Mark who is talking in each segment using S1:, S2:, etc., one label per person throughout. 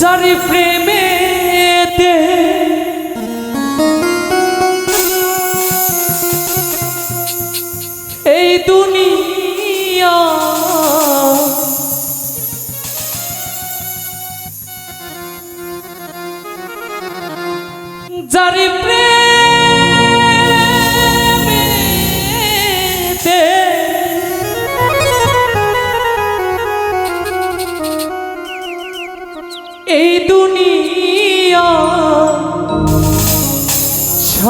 S1: যারি প্রেমে এই দুনিয়া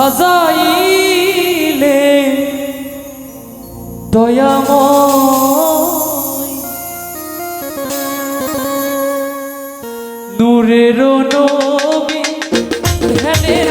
S1: সাজাইলে দয়াময়। নূরের নবী ধ্যানের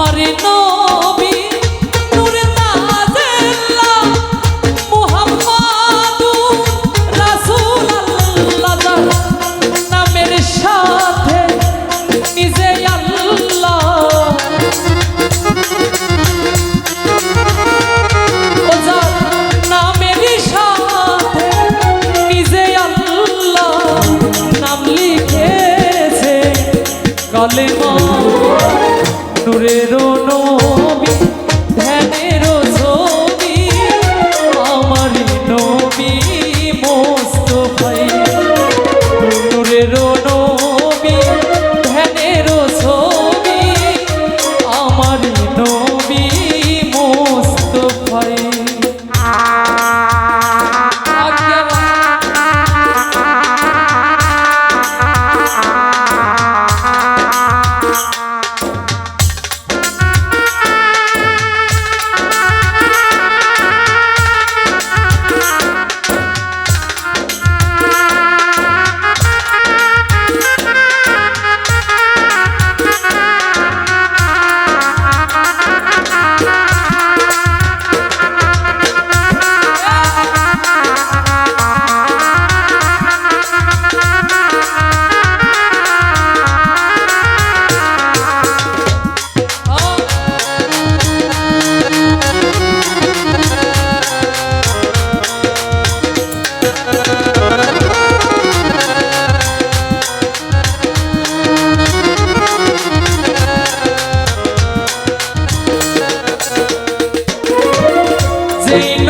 S1: পারে না see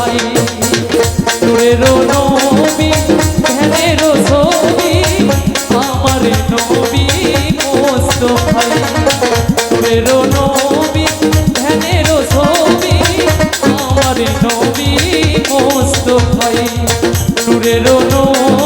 S1: ভাই নূরের নবী ধ্যানের ছবি, আমার নবী মোস্তফাই নূরের নবী ধ্যানের ছবি, আমার নবী মোস্তফাই নূরের নবী